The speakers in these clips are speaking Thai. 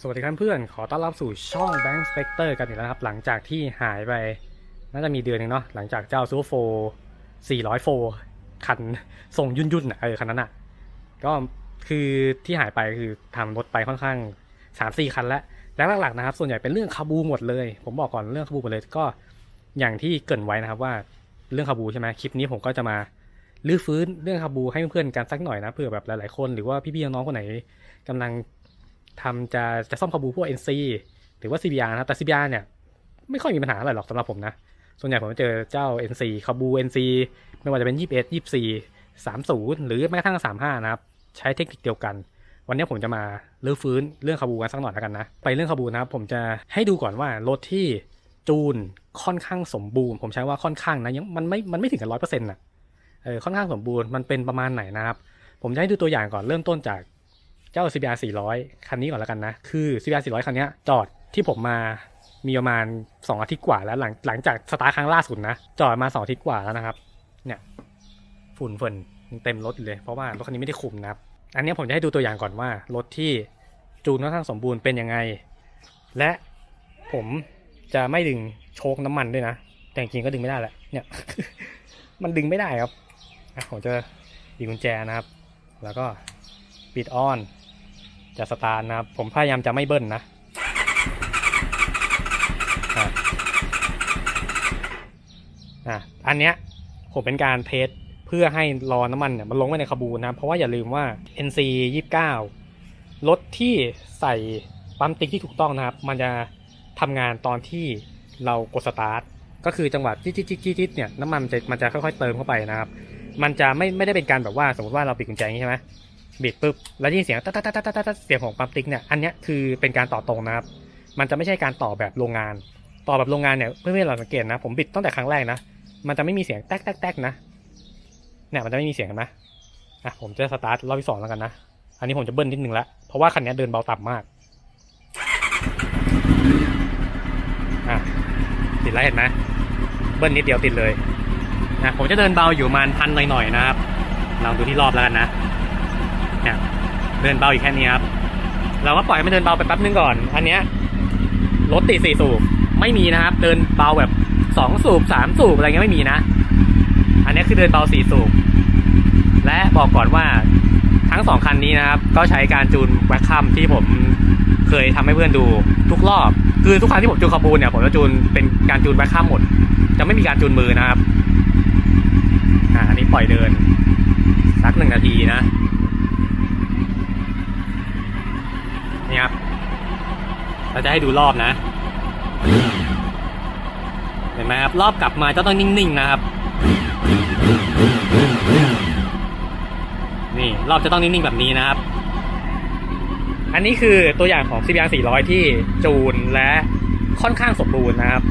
สวัสดีครับเพื่อน ขอต้อนรับสู่ช่อง Bank Spectre กันอีกแล้วนะครับ หลังจากที่หายไป น่าจะมีเดือนหนึงเนาะ หลังจากเจ้าซูโฟ400โฟคันส่งยุ่นยุ่นๆอะเออคันนั้นอะ ก็คือที่หายไปคือทำรถไปค่อนข้าง 3-4 คันแล้ว และหลักๆนะครับ ส่วนใหญ่เป็นเรื่องคาบูหมดเลย ผมบอกก่อนเรื่องคาบูหมดเลย ก็อย่างที่เกรินไว้นะครับว่าเรื่องคาบูใช่ไหมคลิปนี้ผมก็จะมาลื้อฟื้นเรื่องคาบูให้เพื่อนๆกันสักหน่อยนะเผื่อแบบหลายๆคนหรือว่าพี่ๆน้องๆคนไหนกำลัง ทำจะจะซ่อมคาบูพวก NC หรือว่า CBR นะครับแต่ CBR เนี่ยไม่ค่อยมีปัญหาอะไรหรอกสำหรับผมนะ ส่วนใหญ่ผมจะเจอเจ้า NC คาบู NC ไม่ว่าจะเป็น 21 24 30 หรือแม้กระทั่ง 35 นะครับ ใช้เทคนิคเดียวกัน วันนี้ผมจะมาเลือฟื้นเรื่องคาบูกันสักหน่อยแล้วกันนะ ไปเรื่องคาบูนะครับผมจะให้ดูก่อนว่ารถที่จูนค่อนข้างสมบูรณ์ ผมใช้ว่าค่อนข้างนะยังมันไม่มันไม่ถึงกับร้อยเปอร์เซ็นต์ะเออค่อนข้างสมบูรณ์มันเป็นประมาณไหนนะครับ ผมจะให้ดูตัวอย่างก่อนเริ่มต้นจาก เจ้า CBR 400 คันนี้ก่อนแล้วกันนะ คือ CBR 400 คันนี้จอดที่ผมมามีประมาณ 2 อาทิตย์กว่าแล้วหลังหลังจากสตาร์ทครั้งล่าสุดนะ จอดมา 2 อาทิตย์กว่าแล้วนะครับ เนี่ยฝุ่นฝนยังเต็มรถอยู่เลย เพราะว่ารถคันนี้ไม่ได้คุมนะครับ อันนี้ผมจะให้ดูตัวอย่างก่อนว่ารถที่จูนค่อนข้างสมบูรณ์เป็นยังไง และผมจะไม่ดึงโชคน้ำมันด้วยนะ แต่จริงๆก็ดึงไม่ได้แหละ เนี่ย มันดึงไม่ได้ครับอะผมจะดีดกุญแจนะครับ แล้วก็ปิดออน จะสตาร์ทนะครับ ผมพยายามจะไม่เบิ้ลนะอะอันเนี้ยผมเป็นการเทสเพื่อให้รอน้ำมันเนี่ยมันลงไปในคาบูนะ เพราะว่าอย่าลืมว่า NC 29รถที่ใส่ปั๊มติ๊กที่ถูกต้องนะครับ มันจะทำงานตอนที่เรากดสตาร์ทก็คือจังหวะจิ๊ดจิ๊ดจิ๊ดจิ๊ดเนี่ยน้ำมันมันจะมันจะค่อยๆเติมเข้าไปนะครับ มันจะไม่ไม่ได้เป็นการแบบว่าสมมติว่าเราปิดกุญแจอย่างนี้ใช่ไหม บิดปุ๊บแล้วได้ยินเสียงตัดตัดตัดตัดตัดเสียงของปั๊มติ๊กเนี่ยอันเนี้ยคือเป็นการต่อตรงนะครับ มันจะไม่ใช่การต่อแบบโรงงาน ต่อแบบโรงงานเนี่ยเพื่อนๆเราสังเกตนะ ผมบิดตั้งแต่ครั้งแรกนะ มันจะไม่มีเสียงแตกแตกแตกนะเนี่ยมันจะไม่มีเสียงนไหมอะผมจะสตาร์ทรอบที่สองแล้วกันนะอันนี้ผมจะเบิ้ลนิดนึงละเพราะว่าคันนี้เดินเบาต่ำมากอะติดแล้วเห็นไหมเบิ้ลนิดเดียวติดเลยนะผมจะเดินเบาอยู่ประมาณพันหน่อยๆนะครับลองดูที่รอบแล้วกันนะ เนี่ยเดินเบาอีกแค่นี้ครับ เราก็ปล่อยให้มันเดินเบาไปแป๊บนึงก่อน อันเนี้ยรถติดสี่สูบไม่มีนะครับ เดินเบาแบบสองสูบสามสูบอะไรเงี้ยไม่มีนะ อันนี้คือเดินเบาสี่สูบและบอกก่อนว่าทั้งสองคันนี้นะครับ ก็ใช้การจูนแว็กคัมที่ผมเคยทำให้เพื่อนดูทุกรอบ คือทุกครั้งที่ผมจูนคาบูนเนี่ยผมจะจูนเป็นการจูนแว็กคัมหมด จะไม่มีการจูนมือนะครับอ่าอันนี้ปล่อยเดินสักหนึ่งนาทีนะ นี่ครับ เราจะให้ดูรอบนะ เห็นไหมครับ รอบกลับมาจะต้องนิ่งๆนะครับ นี่รอบจะต้องนิ่งๆแบบนี้นะครับ อันนี้คือตัวอย่างของ CBR 400 ที่จูนและค่อนข้างสมบูรณ์นะครับ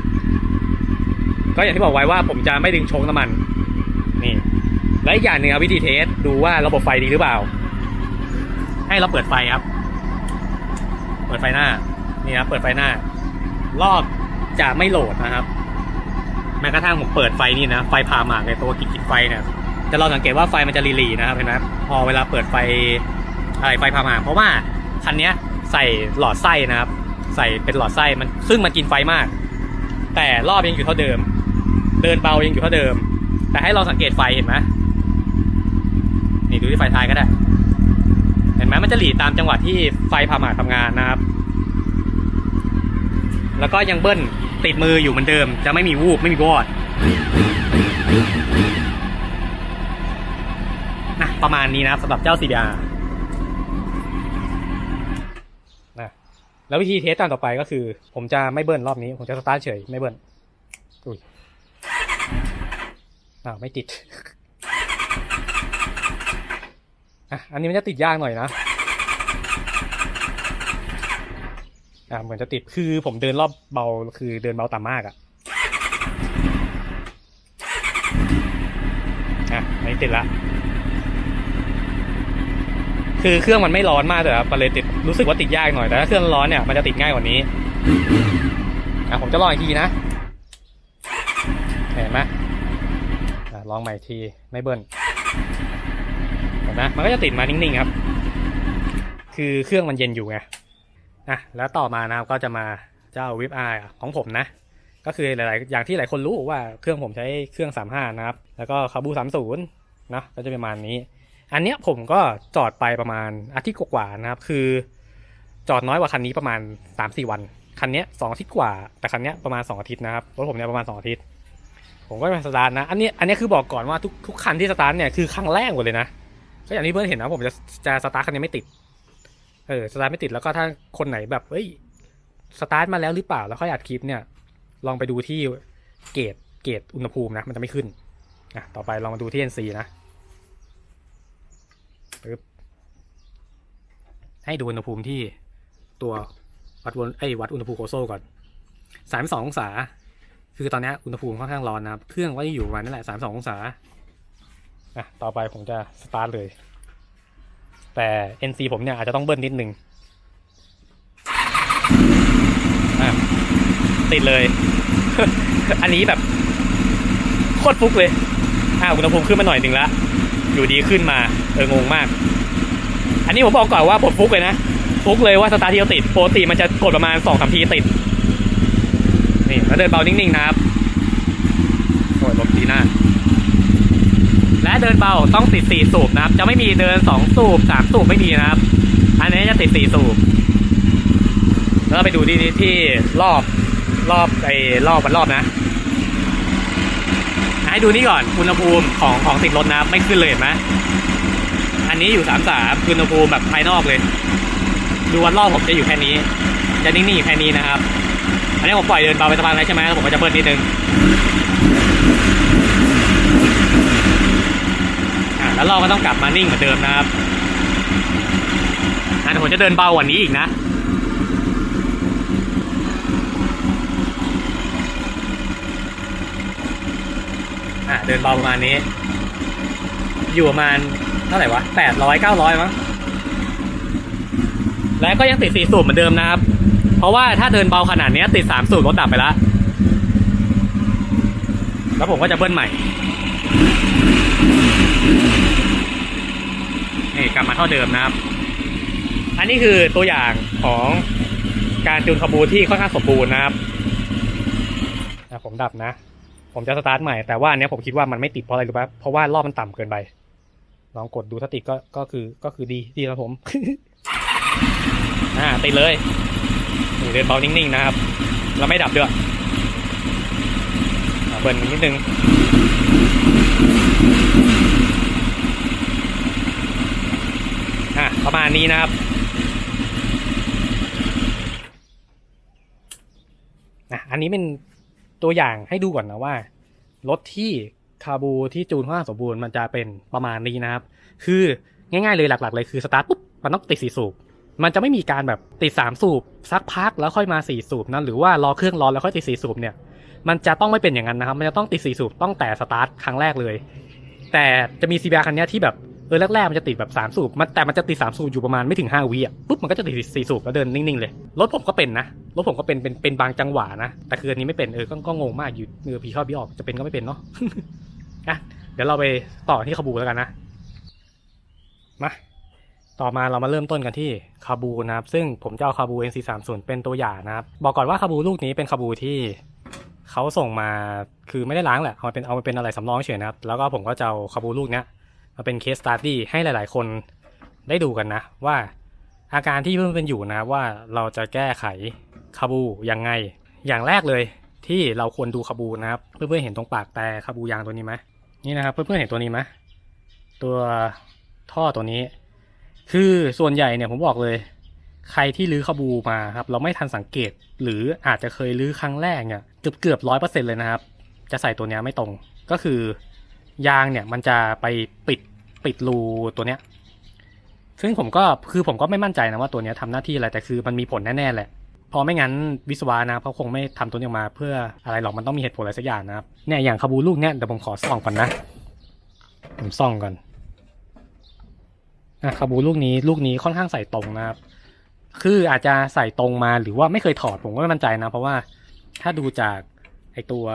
ก็อย่างที่บอกไว้ว่าผมจะไม่ดึงโชคน้ำมัน นี่และอีกอย่างหนึ่งวิธีเทสดูว่าระบบไฟดีหรือเปล่า ให้เราเปิดไฟครับ ปิดไฟหน้า นี่ครับ เปิดไฟหน้า รอบจะไม่โหลดนะครับ แม้กระทั่งผมเปิดไฟนี่นะ ไฟพาหมากในตัวกิดกิดไฟเนี่ย จะลองสังเกตว่าไฟมันจะรีลีนะครับเห็นไหมพอเวลาเปิดไฟอะไรไฟพาหมาก เพราะว่าคันนี้ใส่หลอดไส้นะครับ ใส่เป็นหลอดไส้มัน ซึ่งมันกินไฟมาก แต่รอบยังอยู่เท่าเดิม เดินเบายังอยู่เท่าเดิม แต่ให้เราสังเกตไฟเห็นไหมนี่ดูที่ไฟท้ายก็ได้ ห็นไหมมันจะหลีตามจังหวะที่ไฟพาหมากทำงานนะครับ แล้วก็ยังเบิ้ลติดมืออยู่เหมือนเดิม จะไม่มีวูบไม่มีวอดนะประมาณนี้นะครับสำหรับเจ้า CBR นะแล้ววิธีเทสตามต่อไปก็คือ ผมจะไม่เบิ้ลรอบนี้ ผมจะสตาร์ทเฉยไม่เบิ้ลอุ้ยอ้าวไม่ติด อะอันนี้มันจะติดยากหน่อยนะอะเหมือนจะติดคือผมเดินรอบเบาคือเดินเบาต่ำมากอะอะอันนี้ติดละคือเครื่องมันไม่ร้อนมากแต่มันเลยติดรู้สึกว่าติดยากหน่อยแต่ถ้าเครื่องร้อนเนี่ยมันจะติดง่ายกว่านี้อะผมจะลองอีกทีนะเห็นไหมลองใหม่ทีไม่เบิ้ล ห็นไหมมันก็จะติดมานิ่งๆครับ คือเครื่องมันเย็นอยู่ไงอะแล้วต่อมานะครับก็จะมาเจ้าวิปไอของผมนะ ก็คือหลายๆ อย่างที่หลายคนรู้ว่าเครื่องผมใช้เครื่อง 35 นะครับ แล้วก็คาบู 30นะก็จะประมาณนี้ อันเนี้ยผมก็จอดไปประมาณอาทิตย์กว่าๆนะครับ คือจอดน้อยกว่าคันนี้ประมาณ 3-4 วัน คันเนี้ยสองอาทิตย์กว่า แต่คันเนี้ยประมาณ 2 อาทิตย์นะครับ รถผมเนี่ยประมาณ 2 อาทิตย์ ผมก็ไปสตาร์ทนะ อันนี้อันนี้คือบอกก่อนว่าทุกทุกคันที่สตาร์ทเนี่ยคือครั้งแรกหมดเลยนะ อย่างที่เพื่อนเห็นนะผมจะจะสตาร์ทคันนี้ไม่ติด เออสตาร์ทไม่ติดแล้วก็ถ้าคนไหนแบบเอ้ยสตาร์ทมาแล้วหรือเปล่าแล้วค่อยอัดคลิปเนี่ย ลองไปดูที่เกจเกจอุณหภูมินะ มันจะไม่ขึ้นอะต่อไปลองมาดูที่ NC นะปึ๊บให้ดูอุณหภูมิที่ตัววัดวนไอ้วัดอุณหภูมิโคโซก่อนสามสององศา คือตอนนี้อุณหภูมิค่อนข้างร้อนนะครับ เครื่องก็อยู่ประมาณนั่นแหละสามสององศา อะต่อไปผมจะสตาร์ทเลย แต่ NC ผมเนี่ยอาจจะต้องเบิ้ลนิดนึงอะติดเลย อันนี้แบบโคตรฟุกเลยอ่าอุณหภูมิขึ้นมาหน่อยหนึ่งละ อยู่ดีขึ้นมา เอองงมาก อันนี้ผมบอกก่อนว่าผมฟุกเลยนะฟุกเลยว่าสตาร์ททีเดียวติดโปกติมันจะกดประมาณสองสามทีติด นี่แล้วเดินเบานิ่งๆนะครับโอ้ยลมดีหน้า และเดินเบาต้องติดสี่สูบนะครับ จะไม่มีเดินสองสูบสามสูบไม่มีนะครับ อันนี้จะติดสี่สูบแล้วเราไปดูที่ที่รอบรอบไอ้รอบวันรอบนะ ให้ดูนี่ก่อนอุณหภูมิของของติดรถนะครับไม่ขึ้นเลยเห็นไหมอันนี้อยู่สามสามอุณหภูมิแบบภายนอกเลย ดูวันรอบผมจะอยู่แค่นี้ จะนิ่งๆอยู่แค่นี้นะครับ อันนี้ผมปล่อยเดินเบาไปสะพานแล้วใช่ไหมแล้วผมก็จะเบิ้ลนิดนึง แล้วเราก็ต้องกลับมานิ่งเหมือนเดิมนะครับอันผมจะเดินเบากว่านี้อีกนะอะเดินเบาประมาณนี้ อยู่ประมาณเท่าไหร่วะแปดร้อยเก้าร้อยมั้งแล้วก็ยังติดสี่สูบเหมือนเดิมนะครับ เพราะว่าถ้าเดินเบาขนาดนี้ติดสามสูบรถดับไปแล้วแล้วผมก็จะเบิ้ลใหม่ นี่กลับมาเท่าเดิมนะครับ อันนี้คือตัวอย่างของการจูนขบูที่ค่อนข้างสมบูรณ์นะครับอะผมดับนะ ผมจะสตาร์ทใหม่แต่ว่าอันเนี้ยผมคิดว่ามันไม่ติดเพราะอะไรรู้ปะเพราะว่ารอบมันต่ำเกินไป ลองกดดูถ้าติดก็ก็คือก็คือดีดีแล้วผม อ่าติดเลยนี่เดินเบานิ่งๆนะครับเราไม่ดับด้วยอะเบิร์นนิดนึง อะ ประมาณนี้นะครับอะอันนี้เป็นตัวอย่างให้ดูก่อนนะว่า รถที่คาบูที่จูนค่อนข้างสมบูรณ์มันจะเป็นประมาณนี้นะครับ คือง่ายๆเลยหลักๆ เลยคือสตาร์ทปุ๊บมันต้องติดสี่สูบมันจะไม่มีการแบบติดสามสูบสักพักแล้วค่อยมาสี่สูบนะหรือว่ารอเครื่องร้อนแล้วค่อยติดสี่สูบเนี่ย มันจะต้องไม่เป็นอย่างนั้นนะครับ มันจะต้องติดสี่สูบต้องแต่สตาร์ทครั้งแรกเลย แต่จะมีซีบีอาคันนี้ที่แบบ เออแรกๆมันจะติดแบบสามสูบมันแต่มันจะติดสามสูบอยู่ประมาณไม่ถึงห้าวิอะปุ๊บมันก็จะติดสี่สูบแล้วเดินนิ่งๆเลยรถผมก็เป็นนะรถผมก็เป็นเป็นเป็นบางจังหวะนะแต่คืออันนี้ไม่เป็นเออก็ก็งงมากอยู่เออผีเข้าผีออกจะเป็นก็ไม่เป็นเนาะอะเดี๋ยวเราไปต่อที่คาบูแล้วกันนะมาต่อมาเรามาเริ่มต้นกันที่คาบูนะครับ ซึ่งผมจะเอาคาบู NC30 เป็นตัวอย่างนะครับ บอกก่อนว่าคาบูลูกนี้เป็นคาบูที่เขาส่งมาคือไม่ได้ล้างแหละเอามาเป็นเอามาเป็นอะไรสำรองเฉยนะครับ แล้วก็ผมก็จะเอาคาบูลูกเนี้ย มาเป็นเคสสตาร์ดี้ให้หลาย ๆ คนได้ดูกันนะ ว่าอาการที่เพื่อนเป็นอยู่นะว่าเราจะแก้ไขคาบูยังไง อย่างแรกเลยที่เราควรดูคาบูนะครับ เพื่อนๆเห็นตรงปากแต่คาบูยางตัวนี้ไหมนี่นะครับ เพื่อนๆเห็นตัวนี้ไหมตัวท่อตัวนี้ คือส่วนใหญ่เนี่ยผมบอกเลย ใครที่ลื้อคาบูมาครับ เราไม่ทันสังเกต หรืออาจจะเคยลื้อครั้งแรกเนี่ยเกือบเกือบร้อยเปอร์เซ็นเลยนะครับ จะใส่ตัวนี้ไม่ตรงก็คือ ยางเนี่ยมันจะไปปิดปิดรูตัวเนี้ย ซึ่งผมก็คือผมก็ไม่มั่นใจนะว่าตัวเนี้ยทำหน้าที่อะไรแต่คือมันมีผลแน่ๆแหละพอไม่งั้นวิศวะนะเขาคงไม่ทำตัวนี้ออกมาเพื่ออะไรหรอกมันต้องมีเหตุผลอะไรสักอย่างนะครับเนี่ยอย่างคาบูลูกเนี้ยเดี๋ยวผมขอส่องก่อนนะผมส่องก่อนอะคาบูลูกนี้ลูกนี้ค่อนข้างใส่ตรงนะครับ คืออาจจะใส่ตรงมาหรือว่าไม่เคยถอดผมก็ไม่มั่นใจนะ เพราะว่าถ้าดูจากไอตัว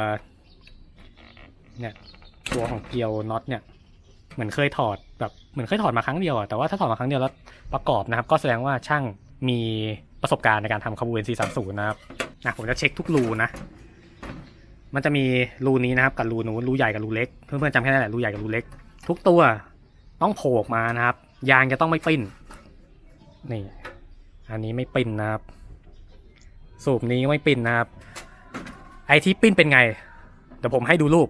เนี่ย ตัวของเกลียวน็อตเนี่ยเหมือนเคยถอดแบบเหมือนเคยถอดมาครั้งเดียวอะแต่ว่าถ้าถอดมาครั้งเดียวแล้วประกอบนะครับ ก็แสดงว่าช่างมีประสบการณ์ในการทำคาบู NC30 นะครับอะผมจะเช็คทุกรูนะ มันจะมีรูนี้นะครับกับรูนู้นรูใหญ่กับรูเล็กเพื่อนๆจำแค่นั้นแหละรูใหญ่กับรูเล็ก ทุกตัวต้องโผล่ออกมานะครับ ยางจะต้องไม่ปิ้นนี่ อันนี้ไม่ปิ้นนะครับ สูบนี้ไม่ปิ้นนะครับ ไอที่ปิ้นเป็นไง เดี๋ยวผมให้ดูรูป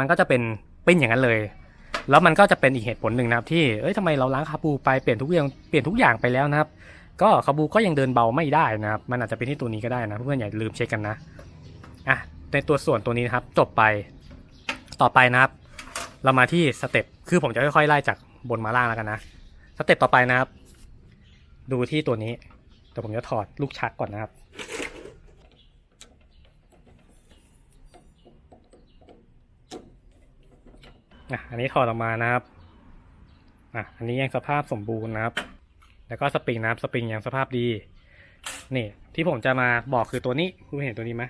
มันก็จะเป็นเปิ้นอย่างนั้นเลย แล้วมันก็จะเป็นอีกเหตุผลหนึ่งนะครับที่เอ้ยทำไมเราล้างคาบูไปเปลี่ยนทุกอย่างเปลี่ยนทุกอย่างไปแล้วนะครับ ก็คาบูก็ยังเดินเบาไม่ได้นะครับ มันอาจจะเป็นที่ตัวนี้ก็ได้นะเพื่อนๆอย่าลืมเช็คกันนะอะในตัวส่วนตัวนี้นะครับจบไปต่อไปนะครับ เรามาที่สเต็ปคือผมจะค่อยๆไล่จากบนมาล่างแล้วกันนะสเต็ปต่อไปนะครับ ดูที่ตัวนี้แต่ผมจะถอดลูกชักก่อนนะครับ อะอันนี้ถอดออกมานะครับอะอันนี้ยังสภาพสมบูรณ์นะครับ แล้วก็สปริงนะครับสปริงยังสภาพดี นี่ที่ผมจะมาบอกคือตัวนี้คุณเห็นตัวนี้ไหม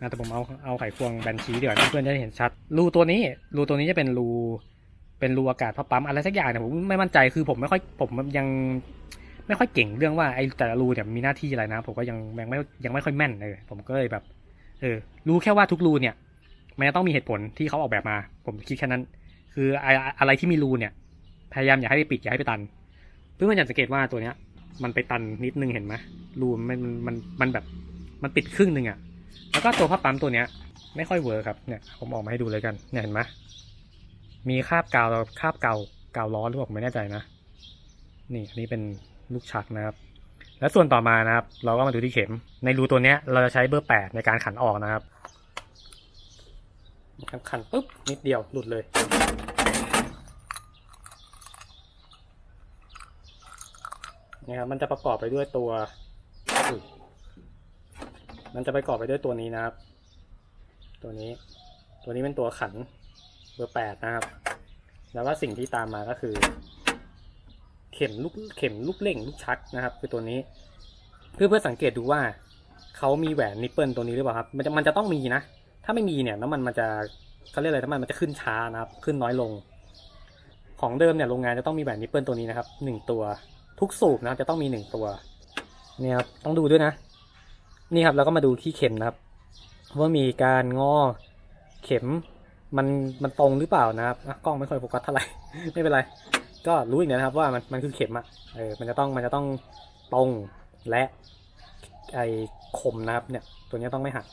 นะแต่ผมเอาเอาไขควงแบนชี้เดี๋ยวนะเพื่อนจะเห็นชัด รูตัวนี้ รูตัวนี้จะเป็นรูเป็นรูอากาศพับปั๊มอะไรสักอย่างเนี่ยผมไม่มั่นใจคือผมไม่ค่อยผมยังไม่ค่อยเก่งเรื่องว่าไอ้แต่ละรูเนี่ยมีหน้าที่อะไรนะ ผมก็ยังยังไม่ยังไม่ค่อยแม่นเลยผมก็เลยแบบเออรู้แค่ว่าทุกรูเนี่ย มันจะต้องมีเหตุผลที่เขาออกแบบมา ผมคิดแค่นั้น คืออะไรที่มีรูเนี่ยพยายามอย่าให้ไปปิดอย่าให้ไปตัน เพื่อนๆอยากสังเกตว่าตัวเนี้ย มันไปตันนิดนึงเห็นไหมรูมันมันมันแบบมันปิดครึ่งหนึ่งอะแล้วก็ตัวพับปั๊มตัวเนี้ย ไม่ค่อยเวิร์ครับเนี่ยผมออกมาให้ดูเลยกันเนี่ยเห็นไหมมีคราบกาวคราบเกากาวร้อนหรือเปล่าผมไม่แน่ใจนะ นี่อันนี้เป็นลูกชักนะครับ และส่วนต่อมานะครับ เราก็มาดูที่เข็มในรูตัวเนี้ยเราจะใช้เบอร์แปดในการขันออกนะครับ นะครับขันปุ๊บนิดเดียวหลุดเลยนะครับมันจะประกอบไปด้วยตัว มันจะประกอบไปด้วยตัวนี้นะครับ ตัวนี้ ตัวนี้เป็นตัวขันเบอร์แปดนะครับ แล้วก็สิ่งที่ตามมาก็คือ เข็มลูกเข็มลูกเล่งลูกชักนะครับ คือตัวนี้ เพื่อเพื่อสังเกตดูว่าเขามีแหวนนิปเปิลตัวนี้หรือเปล่าครับ มันจะมันจะต้องมีนะ ถ้าไม่มีเนี่ยน้ำมันมันจะเขาเรียกอะไรน้ำมันมันจะขึ้นช้านะครับ ขึ้นน้อยลง ของเดิมเนี่ยโรงงานจะต้องมีแหวนนิปเปิลตัวนี้นะครับหนึ่งตัวทุกสูบนะครับจะต้องมีหนึ่งตัวเนี่ยครับต้องดูด้วยนะ นี่ครับแล้วก็มาดูที่เข็มนะครับ ว่ามีการงอเข็มมันมันตรงหรือเปล่านะครับกล้องไม่ค่อยโฟกัสเท่าไหร่ไม่เป็นไร ก็รู้อีกนะครับว่ามันมันคือเข็มอะเออมันจะต้องมันจะต้องตรงและไอคมนะครับเนี่ยตัวนี้ต้องไม่หัก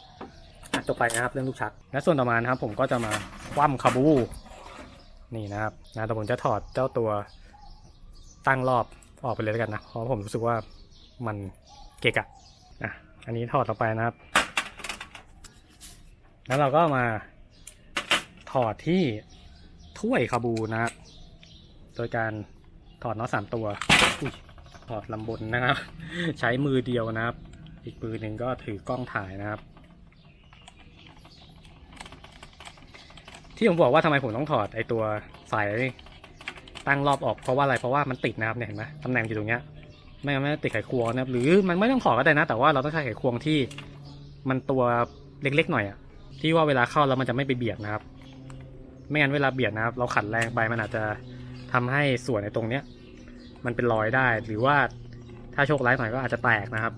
จบไปนะครับเรื่องลูกชัก และส่วนต่อมานะครับผมก็จะมาคว่ำคาบูนี่นะครับนะแต่ผมจะถอดเจ้าตัวตั้งรอบออกไปเลยแล้วกันนะเพราะผมรู้สึกว่ามันเกะกะอะอันนี้ถอดออกไปนะครับ แล้วเราก็มาถอดที่ถ้วยคาบูนะครับโดยการถอดน็อตสามตัวถอดลำบนนะครับ ใช้มือเดียวนะครับ อีกมือหนึ่งก็ถือกล้องถ่ายนะครับ ที่ผมบอกว่าทำไมผมต้องถอดไอตัวสายตั้งรอบออกเพราะว่าอะไรเพราะว่ามันติดนะครับเนี่ยเห็นไหมตำแหน่งอยู่ตรงเนี้ยไม่ไม่ติดไขควงนะครับหรือมันไม่ต้องถอดก็ได้นะ แต่ว่าเราต้องใช้ไขควงที่มันตัวเล็กๆหน่อยอะที่ว่าเวลาเข้าแล้วมันจะไม่ไปเบียดนะครับ ไม่งั้นเวลาเบียดนะครับ เราขันแรงไปมันอาจจะทำให้ส่วนในตรงเนี้ยมันเป็นรอยได้หรือว่าถ้าโชคร้ายหน่อยก็อาจจะแตกนะครับ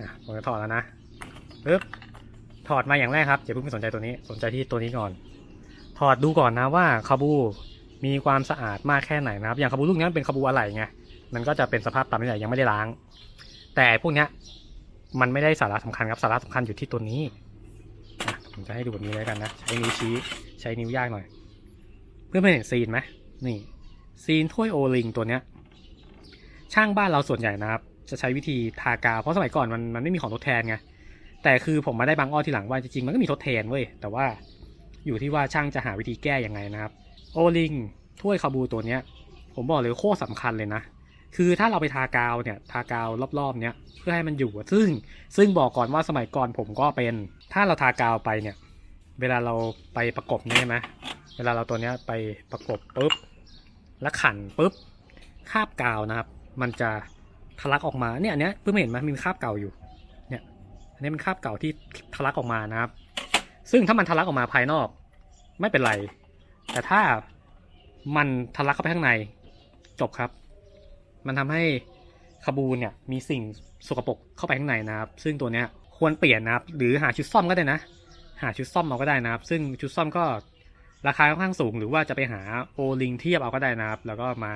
อะผมจะถอดแล้วนะปึ๊บ อดมาอย่างแรกครับอย่าเพิ่งไปสนใจตัวนี้สนใจที่ตัวนี้ก่อน ถอดดูก่อนนะว่าคาบูมีความสะอาดมากแค่ไหนนะครับ อย่างคาบูลูกนี้เป็นคาบูอะไหล่ไงมันก็จะเป็นสภาพตามนี้แหละยังไม่ได้ล้าง แต่พวกเนี้ยมันไม่ได้สาระสำคัญครับสาระสำคัญอยู่ที่ตัวนี้ผมจะให้ดูแบบนี้แล้วกันนะใช้นิ้วชี้ใช้นิ้วยากหน่อย เพื่อนๆเห็นซีนไหมนี่ซีนถ้วยโอลิงตัวเนี้ย ช่างบ้านเราส่วนใหญ่นะครับ จะใช้วิธีทากาวเพราะสมัยก่อนมันมันไม่มีของทดแทนไง แต่คือผมมาได้บางอ้อทีหลังว่าจริงๆมันก็มีทดแทนเว้ย แต่ว่าอยู่ที่ว่าช่างจะหาวิธีแก้ยังไงนะครับ โอลิงถ้วยคาบูตัวเนี้ย ผมบอกเลยโคตรสำคัญเลยนะ คือถ้าเราไปทากาวเนี่ยทากาวรอบๆเนี้ยเพื่อให้มันอยู่ ซึ่งซึ่งบอกก่อนว่าสมัยก่อนผมก็เป็น ถ้าเราทากาวไปเนี่ย เวลาเราไปประกบเนี่ยใช่ไหมเวลาเราตัวเนี้ยไปประกบปุ๊บแล้วขันปุ๊บคาบกาวนะครับ มันจะทะลักออกมาเนี่ยอันเนี้ยเพิ่งเห็นไหมมีคาบเก่าอยู่ นนี้เป็นคราบเก่าที่ทะลักออกมานะครับ ซึ่งถ้ามันทะลักออกมาภายนอก ไม่เป็นไร แต่ถ้ามันทะลักเข้าไปข้างในจบครับ มันทำให้คาบูนเนี่ยมีสิ่งสกปรกเข้าไปข้างในนะครับ ซึ่งตัวเนี้ยควรเปลี่ยนนะครับ หรือหาชุดซ่อมก็ได้นะ หาชุดซ่อมเอาก็ได้นะครับ ซึ่งชุดซ่อมก็ราคาค่อนข้างสูง หรือว่าจะไปหาโอลิงเทียบเอาก็ได้นะครับ แล้วก็มา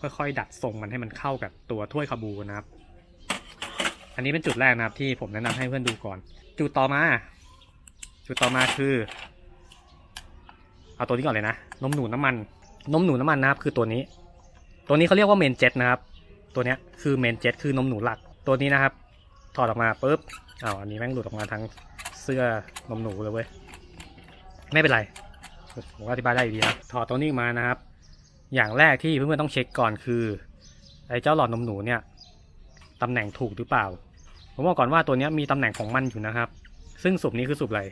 ค่อยๆ ดัดทรงมันให้มันเข้ากับตัวถ้วยคาบูนะครับ อันนี้เป็นจุดแรกนะครับ ที่ผมแนะนำให้เพื่อนดูก่อน จุดต่อมา จุดต่อมาคือ เอาตัวนี้ก่อนเลยนะ นมหนูน้ำมัน นมหนูน้ำมันนะครับ คือตัวนี้ ตัวนี้เขาเรียกว่าเมนเจ็ตนะครับ ตัวเนี้ยคือเมนเจ็ตคือนมหนูหลัก ตัวนี้นะครับ ถอดออกมาปุ๊บอ้าวอันนี้แม่งหลุดออกมาทั้งเสื้อนมหนูเลยเว้ย ไม่เป็นไร ผมอธิบายได้อยู่ดีนะ ถอดตัวนี้มานะครับ อย่างแรกที่เพื่อนๆต้องเช็คก่อนคือไอ้เจ้าหลอดนมหนูเนี่ย ตำแหน่งถูกหรือเปล่า ผมบอกก่อนว่าตัวนี้มีตำแหน่งของมันอยู่นะครับ ซึ่งสูบนี้คือสูบอะไร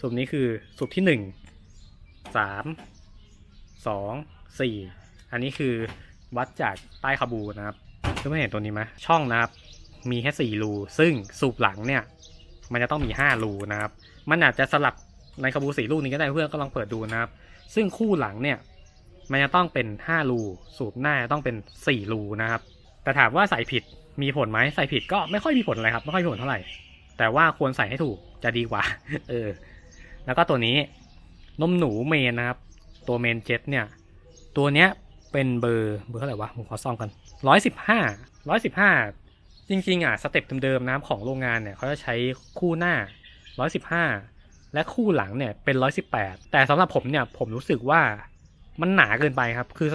สูบนี้คือสูบที่หนึ่งสามสองสี่อันนี้คือวัดจากใต้คาบูนะครับเพื่อนๆเห็นตัวนี้ไหมช่องนะครับ มีแค่สี่รูซึ่งสูบหลังเนี่ย มันจะต้องมีห้ารูนะครับ มันอาจจะสลับในคาบูสี่ลูกนี้ก็ได้เพื่อนก็ลองเปิดดูนะครับ ซึ่งคู่หลังเนี่ย มันจะต้องเป็นห้ารูสูบหน้าต้องเป็นสี่รูนะครับ แต่ถามว่าใส่ผิด มีผลไหมใส่ผิดก็ไม่ค่อยมีผลอะไรครับ ไม่ค่อยมีผลเท่าไหร่ แต่ว่าควรใส่ให้ถูกจะดีกว่า เออ แล้วก็ตัวนี้นมหนูเมนนะครับ ตัวเมนเจ็ตเนี่ย ตัวเนี้ยเป็นเบอร์เบอร์เท่าไหร่วะผมขอซ่อมกันร้อยสิบห้าร้อยสิบห้าจริงๆอะสเต็ปเดิมๆนะครับของโรงงานเนี่ยเขาจะใช้คู่หน้าร้อยสิบห้าและคู่หลังเนี่ยเป็นร้อยสิบแปดแต่สำหรับผมเนี่ยผมรู้สึกว่า มันหนาเกินไปครับ คือ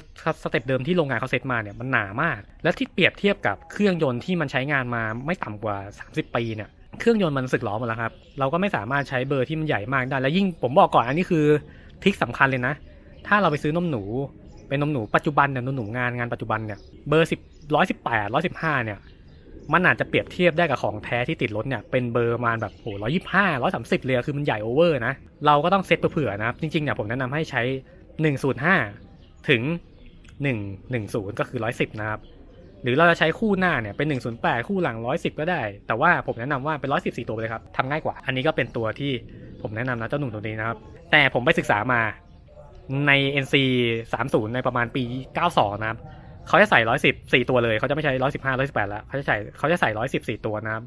สเต็ปเดิมที่โรงงานเขาเซตมาเนี่ยมันหนามาก และที่เปรียบเทียบกับเครื่องยนต์ที่มันใช้งานมาไม่ต่ำกว่า 30 ปีเนี่ยเครื่องยนต์มันสึกหรอหมดแล้วครับ เราก็ไม่สามารถใช้เบอร์ที่มันใหญ่มากได้ และยิ่งผมบอกก่อนอันนี้คือทริคสำคัญเลยนะ ถ้าเราไปซื้อนมหนู เป็นนมหนูปัจจุบันเนี่ยนมหนูงานงานปัจจุบันเนี่ยเบอร์สิบร้อยสิบแปดร้อยสิบห้าเนี่ยมันอาจจะเปรียบเทียบได้กับของแท้ที่ติดรถเนี่ยเป็นเบอร์ประมาณแบบโหร้อยยี่ห้าร้อยสามสิบเลยคือมันใหญ่โอเวอร์นะ เราก็ต้องเซ็ตเผื่อนะครับจริงๆเนี่ยผมแนะนำให้ใช้ หนึ่งศูนย์ห้าถึงหนึ่งหนึ่งศูนย์ก็คือร้อยสิบนะครับ หรือเราจะใช้คู่หน้าเนี่ยเป็น 108 คู่หลัง 110 ก็ได้ แต่ว่าผมแนะนำว่าเป็น 114 ตัวเลยครับทำง่ายกว่า อันนี้ก็เป็นตัวที่ผมแนะนำนะเจ้าหนุ่มตัวนี้นะครับ แต่ผมไปศึกษามาใน NC 30 ในประมาณปี 92 นะครับเขาจะใส่ 114 ตัวเลยเขาจะไม่ใช้115 118 แล้วเขาจะใส่เขาจะใส่114 ตัวนะครับ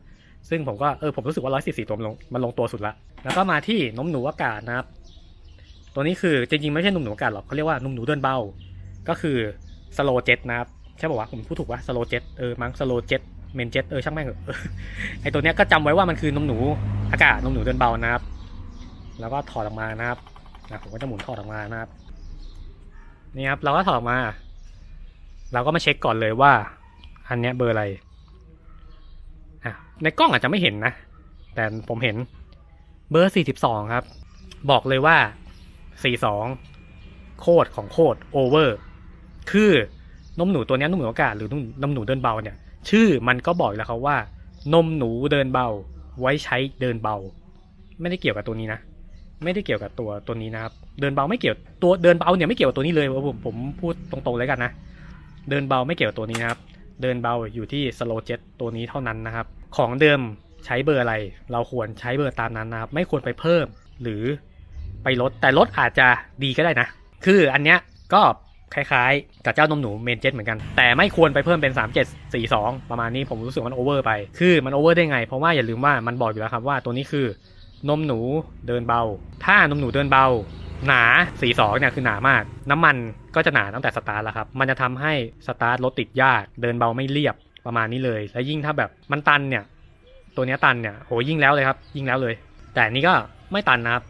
ซึ่งผมก็เออผมรู้สึกว่า 114 ตัวมันลงมันลงตัวสุดละ แล้วก็มาที่นมหนูอากาศนะครับ ตัวนี้คือจริงๆ ไม่ใช่นุ่มหนูอากาศหรอกเขาเรียกว่านุ่มหนูเดินเบา ก็คือสโลเจ็ตนะครับใช่ป่าวะผมพูดถูกว่าสโลเจ็ตเออมั้งสโลเจ็ตเมนเจ็ตเออช่างแม่งเหอไอตัวเนี้ยก็จำไว้ว่ามันคือนมหนูอากาศนมหนูเดินเบานะครับ แล้วก็ถอดออกมานะครับนะผมก็จะหมุนถอดออกมานะครับนี่ครับเราก็ถอดออกมา เราก็มาเช็คก่อนเลยว่า อันเนี้ยเบอร์อะไรอะในกล้องอาจจะไม่เห็นนะ แต่ผมเห็นเบอร์42ครับ บอกเลยว่า 42โคตรของโคตรโอเวอร์คือนมหนูตัวนี้นมหนูอากาศหรือนมหนูเดินเบาเนี่ย ชื่อมันก็บอกแล้วครับว่า นมหนูเดินเบา ไว้ใช้เดินเบา ไม่ได้เกี่ยวกับตัวนี้นะไม่ได้เกี่ยวกับตัวตัวนี้นะครับ เดินเบาไม่เกี่ยวตัวเดินเบาเนี่ยไม่เกี่ยวกับตัวนี้เลยผมผมพูดตรงๆเลยกันนะ เดินเบาไม่เกี่ยวกับตัวนี้นะครับ เดินเบาอยู่ที่สโลเจ็ตตัวนี้เท่านั้นนะครับ ของเดิมใช้เบอร์อะไร เราควรใช้เบอร์ตามนั้นนะครับ ไม่ควรไปเพิ่ม หรือ ไปลด แต่ลดอาจจะดีก็ได้นะ คืออันเนี้ยก็คล้ายๆ กับเจ้านมหนูเมนเจ็ตเหมือนกัน แต่ไม่ควรไปเพิ่มเป็น 3742 ประมาณนี้ผมรู้สึกมันโอเวอร์ไป คือมันโอเวอร์ได้ไง เพราะว่าอย่าลืมว่ามันบอกอยู่แล้วครับว่าตัวนี้คือนมหนูเดินเบา ถ้านมหนูเดินเบา หนา 42 เนี่ยคือหนามาก น้ำมันก็จะหนาตั้งแต่สตาร์ทแล้วครับ มันจะทำให้สตาร์ทรถติดยาก เดินเบาไม่เรียบประมาณนี้เลย และยิ่งถ้าแบบมันตันเนี่ย ตัวนี้ตันเนี่ย โหยิ่งแล้วเลยครับ ยิ่งแล้วเลย แต่อันนี้ก็ไม่ตันนะครับ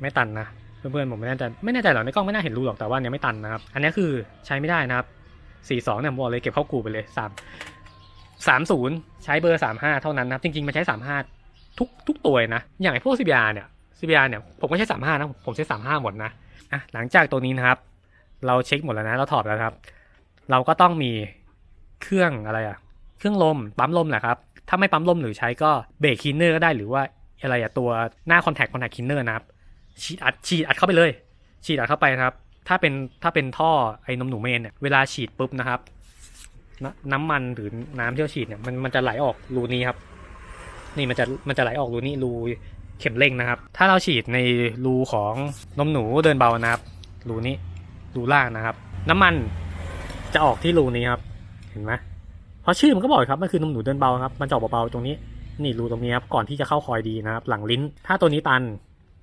ไม่ตันนะเพื่อนๆผมไม่แน่ใจไม่แน่ใจหรอกในกล้องไม่น่าเห็นรูหรอกแต่ว่าเนี้ยไม่ตันนะครับ อันนี้คือใช้ไม่ได้นะครับ42เนี่ยผมบอกเลยเก็บเข้ากูไปเลย3 30ใช้เบอร์35เท่านั้นนะครับ จริงๆมันใช้35ทุกทุกตัวนะ อย่างไอ้พวก CBR เนี่ย CBR เนี่ยผมก็ใช้35นะผมใช้35หมดนะอะหลังจากตัวนี้นะครับ เราเช็คหมดแล้วนะเราถอดแล้วครับ เราก็ต้องมีเครื่องอะไรอะเครื่องลมปั๊มลมแหละครับถ้าไม่ปั๊มลมหรือใช้ก็เบรกคินเนอร์ก็ได้หรือว่าอะไรอะตัวหน้าคอนแทคคอนแทคคินเนอร์นะครับ ฉีดอัดฉีดอัดเข้าไปเลย ฉีดอัดเข้าไปนะครับ ถ้าเป็นถ้าเป็นท่อไอ้นมหนูเมนเนี่ยเวลาฉีดปุ๊บนะครับน้ำมันหรือน้ำที่เราฉีดเนี่ยมันมันจะไหลออกรูนี้ครับ นี่มันจะมันจะไหลออกรูนี้รูเข็มเร่งนะครับ ถ้าเราฉีดในรูของนมหนูเดินเบานะครับ รูนี้รูล่างนะครับ น้ำมันจะออกที่รูนี้ครับ เห็นไหมเพราะชื่อมันก็บอกอยครับมันคือนมหนูเดินเบาครับ มันจะออกเบาๆตรงนี้ นี่รูตรงนี้ครับ ก่อนที่จะเข้าคอยดีนะครับ หลังลิ้น ถ้าตัวนี้ตัน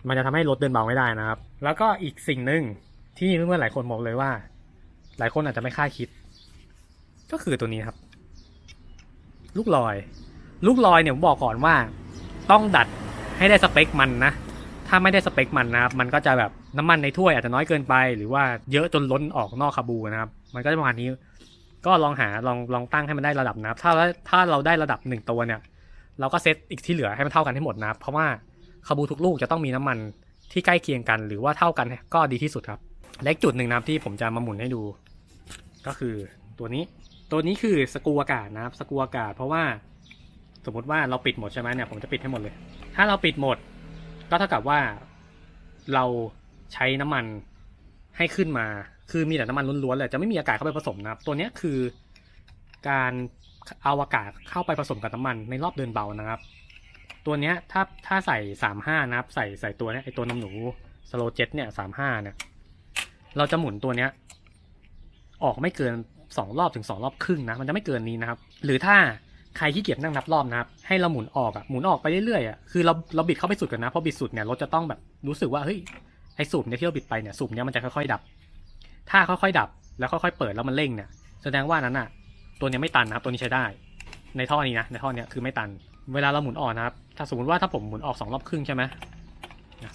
มันจะทำให้รถเดินเบาไม่ได้นะครับ แล้วก็อีกสิ่งหนึ่งที่เพื่อนๆหลายคนบอกเลยว่า หลายคนอาจจะไม่คาดคิด ก็คือตัวนี้ครับ ลูกลอย ลูกลอยเนี่ยผมบอกก่อนว่าต้องดัดให้ได้สเปคมันนะ ถ้าไม่ได้สเปคมันนะครับ มันก็จะแบบน้ำมันในถ้วยอาจจะน้อยเกินไป หรือว่าเยอะจนล้นออกนอกคาบูนะครับ มันก็จะประมาณนี้ ก็ลองหาลองลองตั้งให้มันได้ระดับนะครับ ถ้าถ้าเราได้ระดับหนึ่งตัวเนี่ย เราก็เซตอีกที่เหลือให้มันเท่ากันให้หมดนะครับ เพราะว่า คาบูทุกลูกจะต้องมีน้ำมันที่ใกล้เคียงกัน หรือว่าเท่ากันก็ดีที่สุดครับ และจุดหนึ่งนะครับที่ผมจะมาหมุนให้ดู ก็คือตัวนี้ ตัวนี้คือสกูอากาศนะครับสกูอากาศ เพราะว่าสมมติว่าเราปิดหมดใช่ไหมเนี่ยผมจะปิดให้หมดเลย ถ้าเราปิดหมด ก็เท่ากับว่าเราใช้น้ำมันให้ขึ้นมา คือมีแต่น้ำมันล้วนๆเลยจะไม่มีอากาศเข้าไปผสมนะครับ ตัวนี้คือการเอาอากาศเข้าไปผสมกับน้ำมันในรอบเดินเบานะครับ ตัวเนี้ยถ้าถ้าใส่สามห้านะครับใส่ใส่ตัวเนี้ยไอตัวน้ำหนูสโลเจ็ตเนี่ยสามห้าเนี่ยเราจะหมุนตัวเนี้ย ออกไม่เกินสองรอบถึงสองรอบครึ่งนะ มันจะไม่เกินนี้นะครับ หรือถ้าใครที่เกียจนั่งนับรอบนะครับ ให้เราหมุนออกอะหมุนออกไปเรื่อยๆอะคือเราเราบิดเข้าไปสุดกันนะเพราะบิดสุดเนี่ยรถจะต้องแบบรู้สึกว่าเฮ้ยไอสูบเนี่ยที่เราบิดไปเนี่ยสูบเนี่ยมันจะค่อยๆดับ ถ้าค่อยๆดับ แล้วค่อยๆเปิดแล้วมันเร่งเนี่ยแสดงว่านั้นอะตัวเนี้ยไม่ตันนะครับตัวนี้ใช้ได้ ในท่อนี้นะในท่อเนี้ยคือไม่ตัน เวลาเราหมุนออกนะครับ ถ้าสมมติว่าถ้าผมหมุนออกสองรอบครึ่งใช่ไหม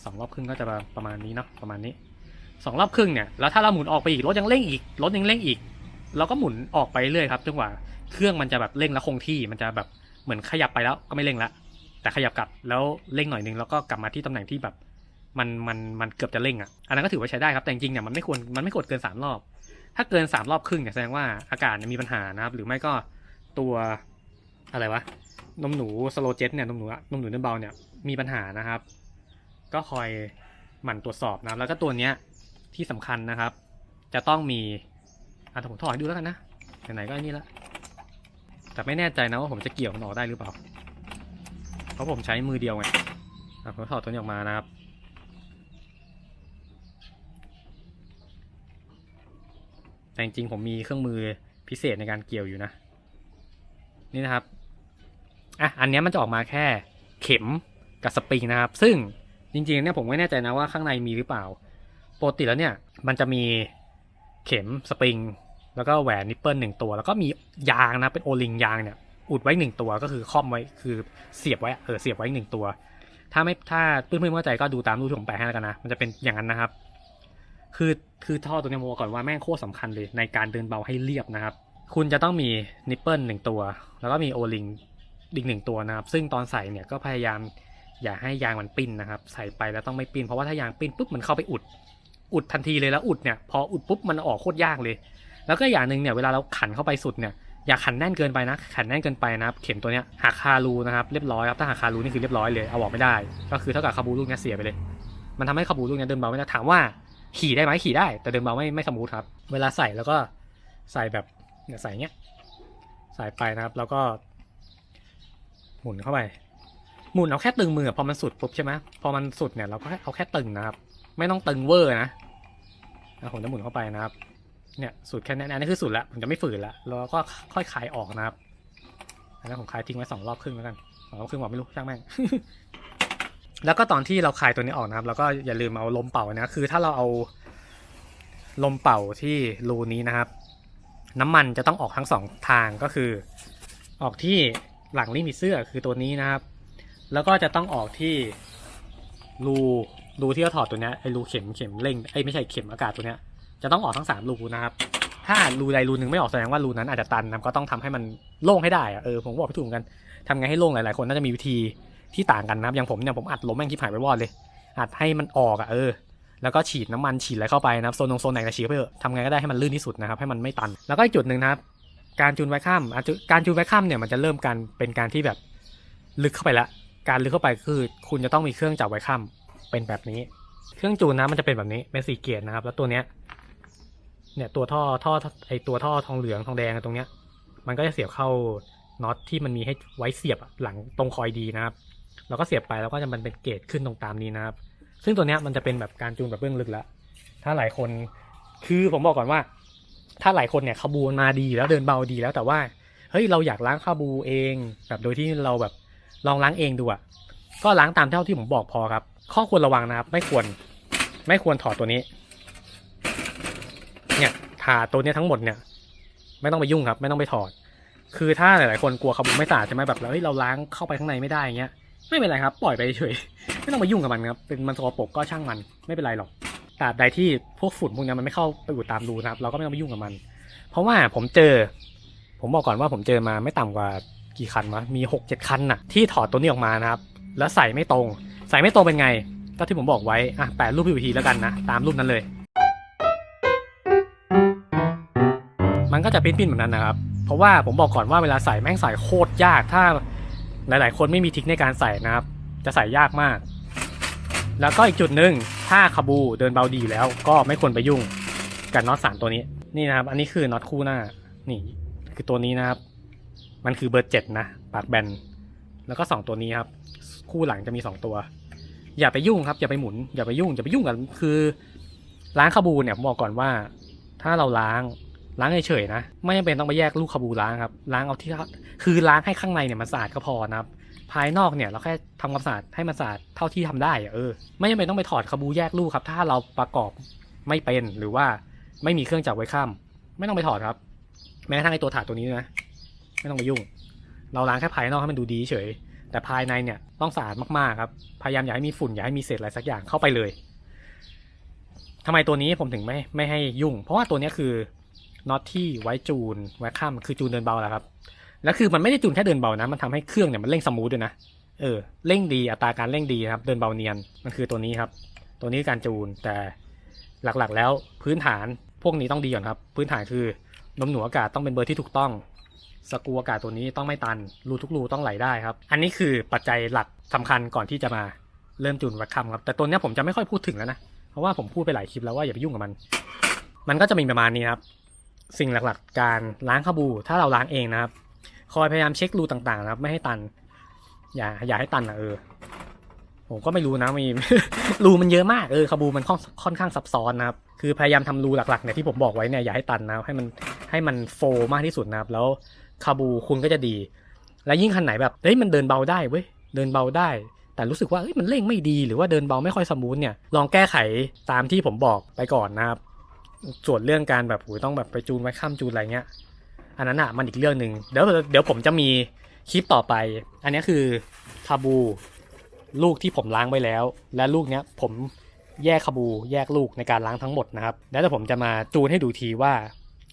สองรอบครึ่งก็จะประมาณนี้เนาะประมาณนี้สองรอบครึ่งเนี่ยแล้วถ้าเราหมุนออกไปอีกรถยังเร่งอีกรถยังเร่งอีก เราก็หมุนออกไปเรื่อยครับจนกว่าเครื่องมันจะแบบเร่งแล้วคงที่มันจะแบบเหมือนขยับไปแล้วก็ไม่เร่งละแต่ขยับกลับแล้วเร่งหน่อยนึงแล้วก็กลับมาที่ตำแหน่งที่แบบมันมันมันเกือบจะเร่งอะอันนั้นก็ถือว่าใช้ได้ครับแต่จริงเนี่ยมันไม่ควรมันไม่ควรเกินสามรอบ ถ้าเกินสามรอบครึ่งเนี่ยแสดงว่าอากาศมีปัญหานะครับ หรือไม่ก็ตัวอะไรวะ นมหนูสโลเจ็ตเนี่ยนมหนูนมหนูเนื้อเบาเนี่ยมีปัญหานะครับ ก็คอยหมั่นตรวจสอบนะแล้วก็ตัวเนี้ยที่สำคัญนะครับ จะต้องมีอะผมถอดดูแล้วกันนะไหนๆก็อันนี้ละแต่ไม่แน่ใจนะว่าผมจะเกี่ยวมันออกได้หรือเปล่า เพราะผมใช้มือเดียวไงอะผมถอดตัวนี้ออกมานะครับแต่จริงๆผมมีเครื่องมือพิเศษในการเกี่ยวอยู่นะ นี่นะครับ อะอันนี้มันจะออกมาแค่เข็มกับสปริงนะครับ ซึ่งจริงๆเนี่ยผมไม่แน่ใจนะว่าข้างในมีหรือเปล่าปกติแล้วเนี่ยมันจะมีเข็มสปริง แล้วก็แหวนนิปเปิลหนึ่งตัว แล้วก็มียางนะเป็นโอลิงยางเนี่ยอุดไว้หนึ่งตัวก็คือครอบไว้คือเสียบไว้เออเสียบไว้หนึ่งตัว ถ้าไม่ถ้าเพื่อนๆไม่เข้าใจก็ดูตามรูปที่ผมแปะให้แล้วกันนะมันจะเป็นอย่างนั้นนะครับ คือคือท่อตัวนี้โมบอกก่อนว่าแม่งโคตรสำคัญเลยในการเดินเบาให้เรียบนะครับ คุณจะต้องมีนิปเปิลหนึ่งตัว แล้วก็มีโอลิง อีกหนึ่งตัวนะครับ ซึ่งตอนใส่เนี่ยก็พยายามอย่าให้ยางมันปิ้นนะครับ ใส่ไปแล้วต้องไม่ปิ้นเพราะว่าถ้ายางปิ้นปุ๊บมันเข้าไปอุด อุดทันทีเลยแล้วอุดเนี่ยพออุดปุ๊บมันออกโคตรยากเลย แล้วก็อย่างหนึ่งเนี่ยเวลาเราขันเข้าไปสุดเนี่ยอย่าขันแน่นเกินไปนะขันแน่นเกินไปนะครับ เข็มตัวเนี้ยหักคารูนะครับเรียบร้อยครับถ้าหักคารูนี่คือเรียบร้อยเลยเอาออกไม่ได้ ก็คือเท่ากับคาบูลูกเนี้ยเสียไปเลย มันทำให้คาบูลูกเนี้ยเดินเบาไม่ได้ถามว่าขี่ได้ไหมขี่ได้ แต่เดินเบาไม่ไม่สมูทครับ เวลาใส่แล้วก็ใส่แบบเนี่ยใส่เงี้ยใส่ไปนะครับ แล้วก็ หมุนเข้าไป หมุนเอาแค่ตึงมือพอมันสุดปุ๊บใช่ไหมพอมันสุดเนี่ยเราก็เอาแค่ตึงนะครับ ไม่ต้องตึงเวอร์นะอะผมจะหมุนเข้าไปนะครับ เนี่ยสุดแค่นี้อันนี้คือสุดแล้วผมจะไม่ฝืนละแล้วก็ค่อยคลายออกนะครับอันนั้ผมคลายทิ้งไว้สองรอบครึ่งแล้วกันสองรอบครึ่งบอกไม่รู้ช่างแม่งแล้วก็ตอนที่เราคลายตัวนี้ออกนะครับเราก็อย่าลืมเอาลมเป่านะคือถ้าเราเอาลมเป่าที่รูนี้นะครับ น้ำมันจะต้องออกทั้งสองทางก็คือ ออกที่ หลังลิมิตเสื้อคือตัวนี้นะครับ แล้วก็จะต้องออกที่รูรูที่เราถอดตัวเนี้ยไอ้รูเข็มเข็มเร่งไอ้ไม่ใช่เข็มอากาศตัวเนี้ยจะต้องออกทั้งสามรูนะครับ ถ้ารูใดรูหนึ่งไม่ออกแสดงว่ารูนั้นอาจจะตันนะครับก็ต้องทำให้มันโล่งให้ได้อะเออผมบอกไม่ถูกเหมือนกันทำไงให้โล่งหลายๆคนน่าจะมีวิธีที่ต่างกันนะครับอย่างผมเนี่ยผมอัดลมแม่งที่หายไปวอดเลยอัดให้มันออกอะเออแล้วก็ฉีดน้ำมันฉีดอะไรเข้าไปนะครับโซนตรงโซนไหนก็ฉีดไปเถอะทำไงก็ได้ให้มันลื่นที่สุดนะครับให้มันไม่ตัน แล้วก็อีกจุดหนึ่งนะครับ การจูนไว้ข้ามอะจุการจูนไว้ข้ามเนี่ยมันจะเริ่มการเป็นการที่แบบลึกเข้าไปละ การลึกเข้าไปคือ คุณจะต้องมีเครื่องจับไว้ข้ามเป็นแบบนี้ เครื่องจูนนะมันจะเป็นแบบนี้เป็นสี่เกียร์นะครับ แล้วตัวเนี้ย เนี่ยตัวท่อท่อไอตัวท่อทองเหลืองทองแดงตรงเนี้ย มันก็จะเสียบเข้าน็อตที่มันมีให้ไว้เสียบหลังตรงคอยดีนะครับ แล้วก็เสียบไปแล้วก็จะมันเป็นเกจขึ้นตรงตามนี้นะครับ ซึ่งตัวเนี้ยมันจะเป็นแบบการจูนแบบเบื้องลึกแล้วถ้าหลายคนคือผมบอกก่อนว่า ถ้าหลายคนเนี่ยคาบูมาดีแล้วเดินเบาดีแล้วแต่ว่าเฮ้ยเราอยากล้างคาบูเองแบบโดยที่เราแบบลองล้างเองดูอะก็ล้างตามเท่าที่ผมบอกพอครับ ข้อควรระวังนะครับ ไม่ควร ไม่ควรถอดตัวนี้ เนี่ยถาตัวนี้ทั้งหมดเนี่ย ไม่ต้องไปยุ่งครับ ไม่ต้องไปถอด คือถ้าหลายๆคนกลัวคาบูไม่สะอาดใช่ไหมแบบแล้วเฮ้ยเราล้างเข้าไปข้างในไม่ได้อย่างเงี้ยไม่เป็นไรครับ ปล่อยไปเฉยไม่ต้องมายุ่งกับมันครับเป็นมันสกปรกก็ช่างมันไม่เป็นไรหรอก ตราบใดที่พวกฝุ่นพวกนี้มันไม่เข้าไปอุดตามรูนะครับ เราก็ไม่ต้องไปยุ่งกับมัน เพราะว่าผมเจอ ผมบอกก่อนว่าผมเจอมาไม่ต่ำกว่ากี่คันวะมีหกเจ็ดคันน่ะที่ถอดตัวนี้ออกมานะครับ แล้วใส่ไม่ตรง ใส่ไม่ตรงเป็นไง ก็ที่ผมบอกไว้อะแปะรูปพี่วิธีแล้วกันนะตามรูปนั้นเลย มันก็จะปิ้นๆแบบนั้นนะครับ เพราะว่าผมบอกก่อนว่าเวลาใส่แม่งใส่โคตรยากถ้าหลาย ๆ คนไม่มีทิคในการใส่นะครับ จะใส่ยากมาก แล้วก็อีกจุดหนึ่ง ถ้าคาบูเดินเบาดีอยู่แล้ว ก็ไม่ควรไปยุ่งกับน็อตสามตัวนี้ นี่นะครับ อันนี้คือน็อตคู่หน้า นี่ คือตัวนี้นะครับ มันคือเบอร์เจ็ดนะ ปากแบน แล้วก็สองตัวนี้ครับ คู่หลังจะมีสองตัว อย่าไปยุ่งครับ อย่าไปหมุน อย่าไปยุ่ง อย่าไปยุ่งกันคือล้างคาบูเนี่ยผมบอกก่อนว่า ถ้าเราล้าง ล้างเฉยๆนะ ไม่จำเป็นต้องไปแยกลูกคาบูล้างครับ ล้างเอาที่ คือล้างให้ข้างในเนี่ยมันสะอาดก็พอนะครับ ภายนอกเนี่ยเราแค่ทำความสะอาดให้มันสะอาดเท่าที่ทำได้เออไม่จำเป็นต้องไปถอดคาบูแยกลูกครับ ถ้าเราประกอบไม่เป็นหรือว่าไม่มีเครื่องจักรไว้ข้าม ไม่ต้องไปถอดครับ แม้กระทั่งไอตัวถาดตัวนี้นะไม่ต้องไปยุ่ง เราล้างแค่ภายนอกให้มันดูดีเฉย แต่ภายในเนี่ยต้องสะอาดมากๆครับพยายามอย่าให้มีฝุ่นอย่าให้มีเศษอะไรสักอย่างเข้าไปเลยทำไมตัวนี้ผมถึงไม่ไม่ให้ยุ่ง เพราะว่าตัวนี้คือน็อตที่ไว้จูนไว้ข้ามคือจูนเดินเบาแหละครับ แล้วคือมันไม่ได้จูนแค่เดินเบานะ มันทำให้เครื่องเนี่ยมันเร่งสมูทด้วยนะ เออ เร่งดีอัตราการเร่งดีครับ เดินเบาเนียน มันคือตัวนี้ครับ ตัวนี้การจูน แต่หลักๆ แล้วพื้นฐานพวกนี้ต้องดีก่อนครับ พื้นฐานคือนมหนูอากาศต้องเป็นเบอร์ที่ถูกต้อง สกูอากาศตัวนี้ต้องไม่ตัน รูทุกรูต้องไหลได้ครับ อันนี้คือปัจจัยหลักสำคัญก่อนที่จะมาเริ่มจูนวัดคำครับ แต่ตัวนี้ผมจะไม่ค่อยพูดถึงแล้วนะ เพราะว่าผมพูดไปหลายคลิปแล้วว่าอย่าไปยุ่งกับมัน มันก็จะมีประมาณนี้ครับ สิ่งหลักๆ การล้างคาบู ถ้าเราล้างเองนะครับ คอยพยายามเช็ครูต่างๆนะครับไม่ให้ตัน อย่าอย่าให้ตันอะเออผมก็ไม่รู้นะมีรูมันเยอะมากเออคาบูมันค่อนค่อนข้างซับซ้อนนะครับคือพยายามทำรูหลักๆเนี่ยที่ผมบอกไว้เนี่ยอย่าให้ตันนะให้มันให้มันโฟมากที่สุดนะครับแล้วคาบูคุณก็จะดี และยิ่งคันไหนแบบเฮ้ยมันเดินเบาได้เว้ยเดินเบาได้ แต่รู้สึกว่าเอ้ยมันเร่งไม่ดีหรือว่าเดินเบาไม่ค่อยสมูทเนี่ยลองแก้ไขตามที่ผมบอกไปก่อนนะครับส่วนเรื่องการแบบโหต้องแบบไปจูนไว้ข้ามจูนอะไรเงี้ย อันนั้นอะมันอีกเรื่องหนึ่งเดี๋ยวเดี๋ยวผมจะมีคลิปต่อไป อันนี้คือคาบู ลูกที่ผมล้างไว้แล้ว และลูกเนี้ยผมแยกคาบูแยกลูกในการล้างทั้งหมดนะครับ แล้วเดี๋ยวผมจะมาจูนให้ดูทีว่า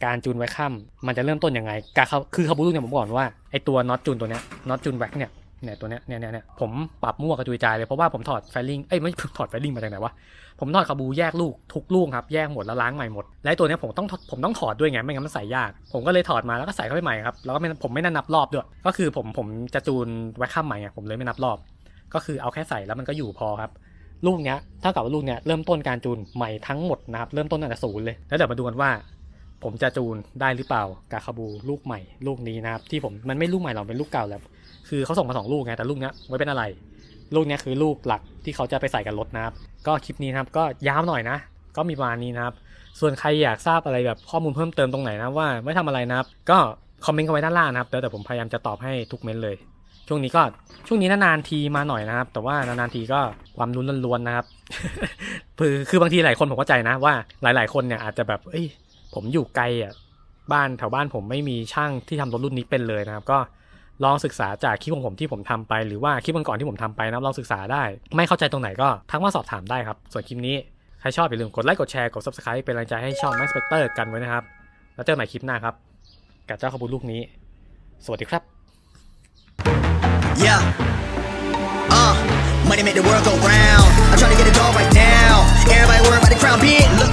การจูนไว้ข้ามมันจะเริ่มต้นยังไงการคือคาบูลูกเนี่ยผมบอกก่อนว่าไอตัวน็อตจูนตัวเนี้ยน็อตจูนแว็กเนี่ย เนี่ยตัวเนี้ยเนี่ยเนี่ยเนี่ยผมปรับมั่วกระจุยใจเลยเพราะว่าผมถอดไฟลิงเอ้ยไม่ถอดไฟลิงมาจากไหนวะผมถอดคาบูแยกลูกทุกลูกครับแยกหมดแล้วล้างใหม่หมดและตัวเนี้ยผมต้องผมต้องถอดด้วยไงไม่งั้นมันใส่ยาก ผมก็เลยถอดมาแล้วก็ใส่เข้าไปใหม่ครับแล้วก็ไม่ผมไม่นับรอบด้วย ก็คือผมผมจะจูนไว้ข้ามใหม่ไงผมเลยไม่นับรอบ ก็คือเอาแค่ใส่แล้วมันก็อยู่พอครับลูกเนี้ยเท่ากับว่าลูกเนี้ยเริ่มต้นการจูนใหม่ทั้งหมดนะครับเริ่มต้นตั้งแต่ศูนย์เลยแล้วเดี๋ยวมาดูกันว่าผมจะจูนได้หรือเปล่ากับคาบูลูกใหม่ ลูกนี้นะครับที่ผมมันไม่ลูกใหม่หรอกเป็นลูกเก่าแล้ว คือเขาส่งมาสองลูกไงแต่ลูกนี้ไว้เป็นอะไร ลูกนี้คือลูกหลักที่เขาจะไปใส่กับรถนะครับ ก็คลิปนี้นะครับก็ยาวหน่อยนะ ก็มีประมาณนี้นะครับ ส่วนใครอยากทราบอะไรแบบข้อมูลเพิ่มเติมตรงไหนนะว่าไม่ทำอะไรนะครับ ก็คอมเมนต์กันไว้ด้านล่างนะครับแล้วแต่ผมพยายามจะตอบให้ทุกเมนต์เลย ช่วงนี้ก็ช่วงนี้นานๆทีมาหน่อยนะครับ แต่ว่านานๆทีก็ความรุนล้วนๆนะครับคือคือบางทีหลายคนผมเข้าใจนะว่าหลาย ๆ คนเนี่ยอาจจะแบบเอ้ยผมอยู่ไกลอะบ้านแถวบ้านผมไม่มีช่างที่ทำรถรุ่นนี้เป็นเลยนะครับ ก็ ลองศึกษาจากคลิปของผมที่ผมทำไปหรือว่าคลิปก่อนที่ผมทำไปนะลองศึกษาได้ ไม่เข้าใจตรงไหนก็ทักมาสอบถามได้ครับ ส่วนคลิปนี้ ใครชอบอย่าลืมกดไลค์กดแชร์กด subscribe เป็นกำลังใจให้ช่อง Max Spector กันไว้นะครับ แล้วเจอกันใหม่คลิปหน้าครับกับเจ้าขบุญลูกนี้ สวัสดีครับ Yeah. Uh, money make the world go round. I'm trying to get it all right now. Everybody worry about the crown big. Look